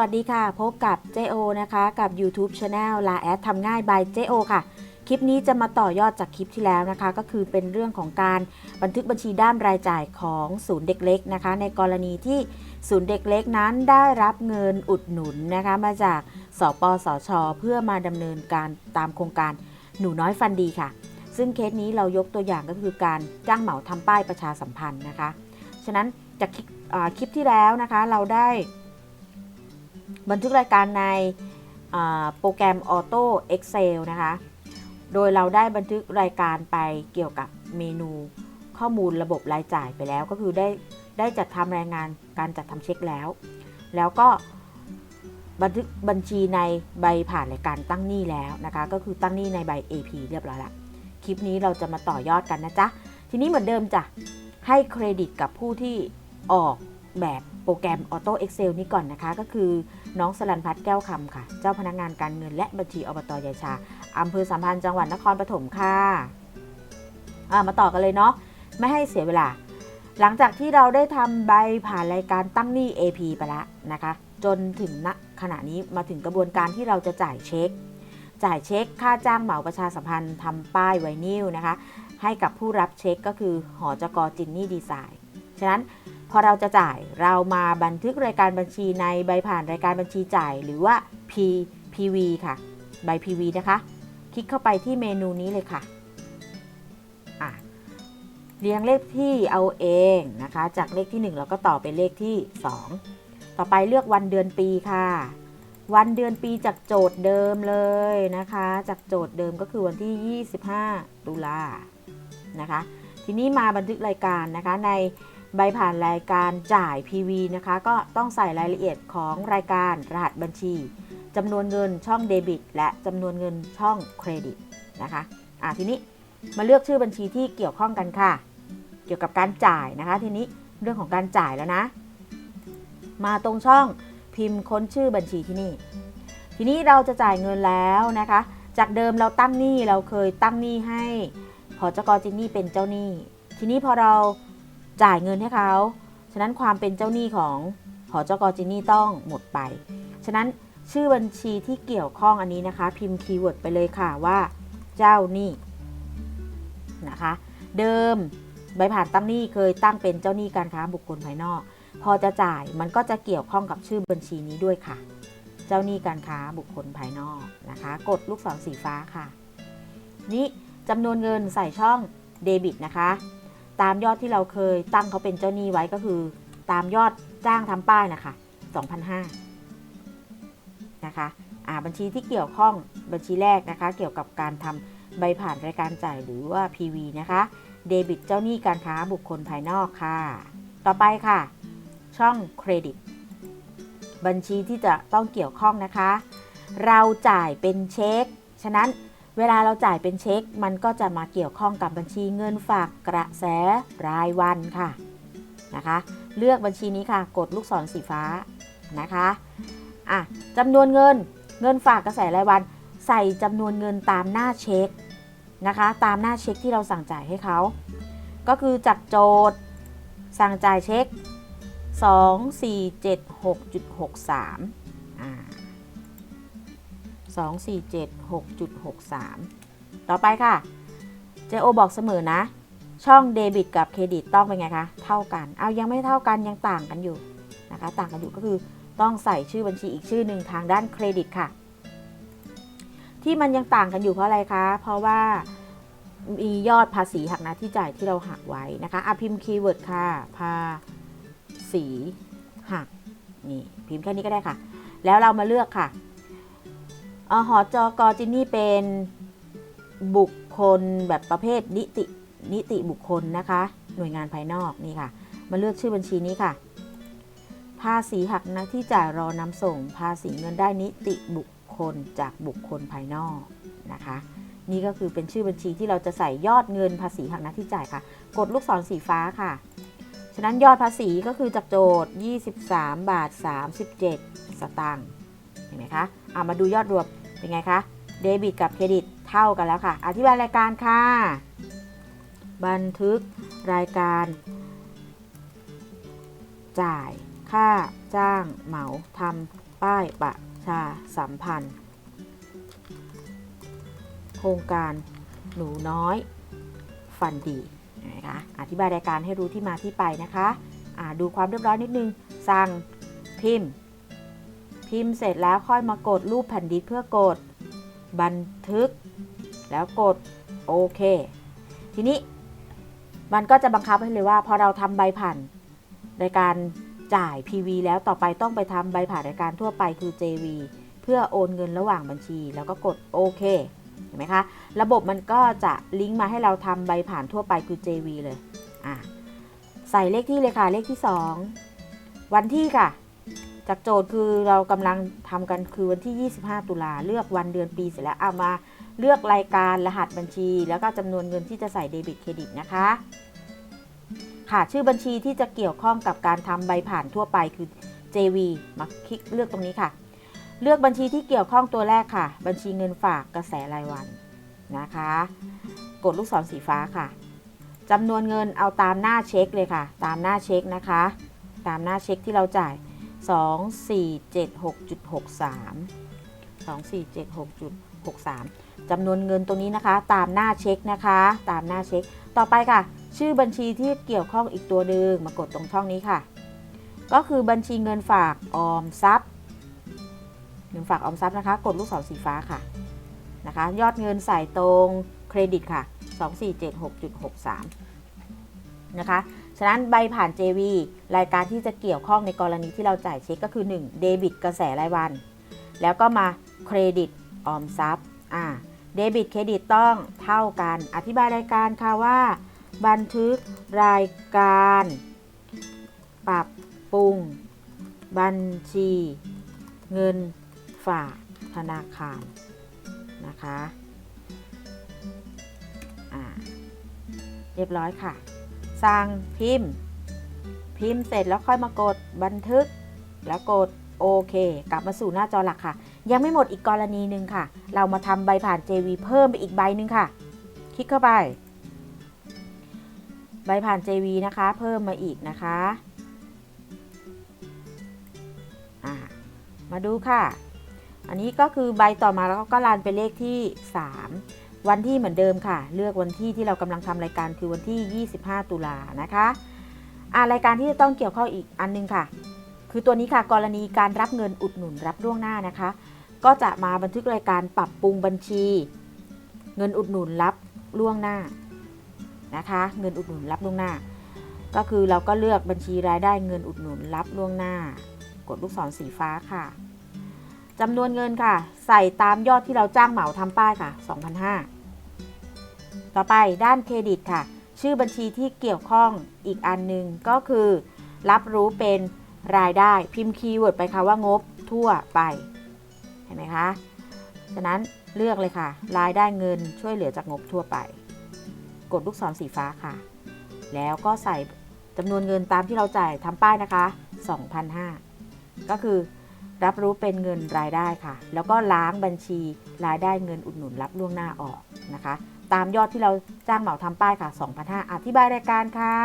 วัสดีค่ะ พบกับเจโอนะคะกับ YouTube Channel ลาแอดทำง่าย by เจโอค่ะ คลิปนี้จะมาต่อยอดจากคลิปที่แล้วนะคะ ก็คือเป็นเรื่องของการบันทึกบัญชีด้านรายจ่ายของศูนย์เด็กเล็กนะคะ ในกรณีที่ศูนย์เด็กเล็กนั้นได้รับเงินอุดหนุนนะคะ มาจากสปสช เพื่อมาดำเนินการตามโครงการหนูน้อยฟันดีค่ะ ซึ่งเคสนี้เรายกตัวอย่างก็คือการจ้างเหมาทำป้ายประชาสัมพันธ์นะคะ ฉะนั้นจากคลิปที่แล้วนะคะเราได้ บันทึกรายการในโปรแกรม Auto Excel นะคะ โดยเราได้บันทึกรายการไปเกี่ยวกับเมนูข้อมูลระบบรายจ่ายไปแล้ว ก็คือได้ได้จัดทำรายงานการจัดทำเช็คแล้ว แล้วก็บันทึกบัญชีในใบผ่านรายการตั้งหนี้แล้วนะคะ ก็คือตั้งหนี้ในใบ AP เรียบร้อยละคลิปนี้เราจะมาต่อยอดกันนะจ๊ะ ทีนี้เหมือนเดิมจ้ะ ให้เครดิตกับผู้ที่ออกแบบโปรแกรม Auto Excel นี้ก่อนนะคะ ก็คือ น้องสลันพัฒน์แก้วคำค่ะ เจ้าพนักงานการเงินและบัญชีอบตยายชาอำเภอสัมพันธ์จังหวัดนครปฐมค่ะมาต่อกันเลยเนาะไม่ให้เสียเวลา หลังจากที่เราได้ทำใบผ่านรายการตั้งหนี้ AP ไปแล้วนะคะ จนถึงณขณะนี้มาถึงกระบวนการที่เราจะจ่ายเช็ค จ่ายเช็คค่าจ้างเหมาประชาสัมพันธ์ทำป้ายไวนิลนะคะ ให้กับผู้รับเช็คก็คือหอจกจินนี่ดีไซน์ ฉะนั้นพอเราจะจ่ายเรามาบันทึกรายการบัญชีในใบผ่านรายการบัญชีจ่าย หรือว่า P PV ค่ะ ใบ PV นะคะ คลิกเข้าไปที่เมนูนี้เลยค่ะเรียงเลขที่เอาเองนะคะ จากเลขที่1เราก็ต่อไปเลขที่ 2 ต่อไปเลือกวันเดือนปีค่ะ วันเดือนปีจากโจทย์เดิมเลยนะคะ จากโจทย์เดิมก็คือวันที่ 25 ตุลานะคะ ทีนี้มาบันทึกรายการนะคะใน ใบผ่านรายการจ่าย PV นะคะ ก็ต้องใส่รายละเอียดของรายการรหัสบัญชีจำนวนเงินช่องเดบิต และจำนวนเงินช่องเครดิตนะคะอะทีนี้มาเลือกชื่อบัญชีที่เกี่ยวข้องกันค่ะ เกี่ยวกับการจ่ายนะคะ ทีนี้เรื่องของการจ่ายแล้วนะ มาตรงช่องพิมพ์ค้นชื่อบัญชีที่นี่ ทีนี้เราจะจ่ายเงินแล้วนะคะ จากเดิมเราตั้งหนี้เราเคยตั้งหนี้ให้หอจกจินนี่เป็นเจ้าหนี้ ทีนี้พอเรา จ่ายเงินให้เขา ฉะนั้นความเป็นเจ้าหนี้ของหอจกจินี่ต้องหมดไป ฉะนั้นชื่อบัญชีที่เกี่ยวข้องอันนี้นะคะ พิมพ์คีย์เวิร์ดไปเลยค่ะว่า เจ้าหนี้นะคะ เดิมใบผ่านตั้งหนี้เคยตั้งเป็นเจ้าหนี้การค้าบุคคลภายนอก พอจะจ่ายมันก็จะเกี่ยวข้องกับชื่อบัญชีนี้ด้วยค่ะ เจ้าหนี้การค้าบุคคลภายนอกนะคะ กดลูกศรสีฟ้าค่ะ นี่จำนวนเงินใส่ช่องเดบิตนะคะ ตามยอดที่เราเคยตั้งเขาเป็นเจ้าหนี้ไว้ก็คือ ตามยอดจ้างทำป้ายนะคะ2,500นะคะอ่าบัญชีที่เกี่ยวข้องบัญชีแรกนะคะ เกี่ยวกับการทำใบผ่านรายการจ่ายหรือว่า PV นะคะเดบิตเจ้าหนี้การค้าบุคคลภายนอกค่ะ ต่อไปค่ะ ช่องเครดิต บัญชีที่จะต้องเกี่ยวข้องนะคะ เราจ่ายเป็นเช็ค ฉะนั้น เวลาเราจ่ายเป็นเช็ค มันก็จะมาเกี่ยวข้องกับบัญชีเงินฝากกระแสรายวันค่ะนะคะ เลือกบัญชีนี้ค่ะ กดลูกศรสีฟ้านะคะอะจำนวนเงินเงินฝากกระแสรายวัน ใส่จำนวนเงินตามหน้าเช็คนะคะ ตามหน้าเช็คที่เราสั่งจ่ายให้เขา ก็คือจากโจทย์สั่งจ่ายเช็ค 2 4 7 6.63อ่า 2 4 7 6.63 ต่อไปค่ะเจโอบอกเสมอนะ ช่องเดบิตกับเครดิตต้องเป็นไงคะ เท่ากัน เอายังไม่เท่ากันยังต่างกันอยู่นะคะ ต่างกันอยู่ก็คือต้องใส่ชื่อบัญชีอีกชื่อหนึ่งทางด้านเครดิตค่ะ ที่มันยังต่างกันอยู่เพราะอะไรคะ เพราะว่ามียอดภาษีหักหน้าที่จ่ายที่เราหักไว้นะคะอะพิมพ์คีย์เวิร์ดค่ะ ภาษีหักนี่พิมพ์แค่นี้ก็ได้ค่ะ แล้วเรามาเลือกค่ะ อหอจกจินนี่เป็นบุคคลแบบประเภทนิตินิติบุคคลนะคะ หน่วยงานภายนอกนี่ค่ะ มาเลือกชื่อบัญชีนี้ค่ะ ภาษีหักน้าที่จ่ายรอนำส่ง ภาษีเงินได้นิติบุคคลจากบุคคลภายนอกนะคะ นี่ก็คือเป็นชื่อบัญชีที่เราจะใส่ยอดเงินภาษีหักน้าที่จ่ายค่ะ กดลูกศรสีฟ้าค่ะ ฉะนั้นยอดภาษีก็คือจากโจทย์ 23 บาท 37 สตางค์เห็นไหมคะ เอามาดูยอดรวมเป็นไงคะเดบิตกับเครดิตเท่ากันแล้วค่ะ อธิบายรายการค่ะ บันทึกรายการ จ่ายค่าจ้างเหมาทำป้ายประชาสัมพันธ์ โครงการหนูน้อยฟันดีนะคะอธิบายรายการให้รู้ที่มาที่ไปนะคะ ดูความเรียบร้อยนิดนึง สั่งพิมพ์ พิมพ์เสร็จแล้วค่อยมากดรูปแผ่นดินเพื่อกด บันทึก แล้วกดโอเค ทีนี้มันก็จะบังคับให้เลยว่า พอเราทำใบผ่านรายการจ่าย PV แล้วต่อไปต้องไปทำใบผ่านรายการทั่วไปคือ JV เพื่อโอนเงินระหว่างบัญชี แล้วก็กดโอเคเห็นไหมคะ ระบบมันก็จะลิงก์มาให้เราทำใบผ่านทั่วไปคือ JV เลย อะ ใส่เลขที่เลยค่ะ เลขที่ 2 วันที่ค่ะ จากโจทย์คือเรากำลังทำกันคือวันที่ 25 ตุลาเลือกวันเดือนปีเสร็จแล้วเอามาเลือกรายการรหัสบัญชี แล้วก็จำนวนเงินที่จะใส่เดบิตเครดิตนะคะ ค่ะชื่อบัญชีที่จะเกี่ยวข้องกับการทำใบผ่านทั่วไปคือ JV มาคลิกเลือกตรงนี้ค่ะ เลือกบัญชีที่เกี่ยวข้องตัวแรกค่ะ บัญชีเงินฝากกระแสรายวันนะคะ กดลูกศรสีฟ้าค่ะจำนวนเงินเอาตามหน้าเช็คเลยค่ะ ตามหน้าเช็คนะคะ ตามหน้าเช็คที่เราจ่าย 2476.63 2476.63จำนวนเงินตรงนี้นะคะ ตามหน้าเช็คนะคะ ตามหน้าเช็ค ต่อไปค่ะ ชื่อบัญชีที่เกี่ยวข้องอีกตัวหนึ่งมากดตรงช่องนี้ค่ะ ก็คือบัญชีเงินฝากออมทรัพย์เงินฝากออมทรัพย์นะคะ กดลูกศรสีฟ้าค่ะนะคะ ยอดเงินใส่ตรงเครดิตค่ะ 2476.63 นะคะ ฉะนั้นใบผ่าน JV รายการที่จะเกี่ยวข้องในกรณีที่เราจ่ายเช็คก็คือ 1. เดบิตกระแสรายวัน แล้วก็มาเครดิตออมทรัพย์อ่าเดบิตเครดิตต้องเท่ากัน อธิบายรายการค่ะว่า บันทึกรายการ ปรับปรุง บัญชี เงินฝากธนาคารนะคะเรียบร้อยค่ะ สั่งพิมพ์ พิมพ์เสร็จแล้วค่อยมากดบันทึกแล้วกดโอเค กลับมาสู่หน้าจอหลักค่ะ ยังไม่หมดอีกกรณีหนึ่งค่ะ เรามาทำใบผ่าน JV เพิ่มไปอีกใบหนึ่งค่ะ คลิกเข้าไป ใบผ่าน JV นะคะ เพิ่มมาอีกนะคะมาดูค่ะ อันนี้ก็คือใบต่อมาแล้วก็รันไปเลขที่ 3 วันที่เหมือนเดิมค่ะ เลือกวันที่ที่เรากำลังทำรายการคือวันที่ 25 ตุลานะคะอ่ารายการที่จะต้องเกี่ยวข้องอีกอันนึงค่ะ คือตัวนี้ค่ะกรณีการรับเงินอุดหนุนรับล่วงหน้านะคะ ก็จะมาบันทึกรายการปรับปรุงบัญชี เงินอุดหนุนรับล่วงหน้านะคะ เงินอุดหนุนรับล่วงหน้า ก็คือเราก็เลือกบัญชีรายได้เงินอุดหนุนรับล่วงหน้า กดลูกศรสีฟ้าค่ะจำนวนเงินค่ะ ใส่ตามยอดที่เราจ้างเหมาทำป้ายค่ะ 2,500 ต่อไปด้านเครดิตค่ะ ชื่อบัญชีที่เกี่ยวข้องอีกอันหนึ่งก็คือ รับรู้เป็นรายได้พิมพ์คีย์เวิร์ดไปค่ะว่างบทั่วไป เห็นไหมคะ ฉะนั้นเลือกเลยค่ะ รายได้เงินช่วยเหลือจากงบทั่วไป กดลูกศรสีฟ้าค่ะ แล้วก็ใส่จำนวนเงินตามที่เราจ่ายทำป้ายนะคะ2,500ก็คือรับรู้เป็นเงินรายได้ค่ะ แล้วก็ล้างบัญชีรายได้เงินอุดหนุนรับล่วงหน้าออกนะคะ ตามยอดที่เราจ้างเหมาทำป้ายค่ะ2,500อธิบายรายการค่ะ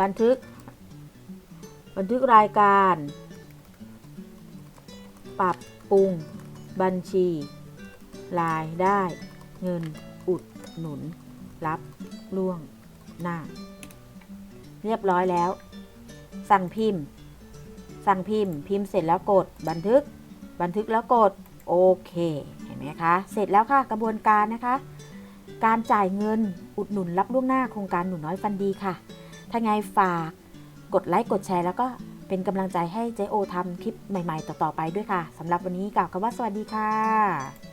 บันทึก บันทึกรายการ ปรับปรุง บัญชี รายได้ เงินอุดหนุน รับล่วงหน้า เรียบร้อยแล้ว สั่งพิมพ์ สั่งพิมพ์ พิมพ์เสร็จแล้วกด บันทึก บันทึกแล้วกด โอเค นไหมคะ เสร็จแล้วค่ะกระบวนการนะคะ การจ่ายเงินอุดหนุนรับล่วงหน้าโครงการหนูน้อยฟันดีค่ะ ถ้าไงฝากกดไลค์กดแชร์แล้วก็เป็นกำลังใจให้เจโอทำคลิปใหม่ ๆ ต่อ ๆ ไปด้วยค่ะสำหรับวันนี้กล่าวคำว่าสวัสดีค่ะ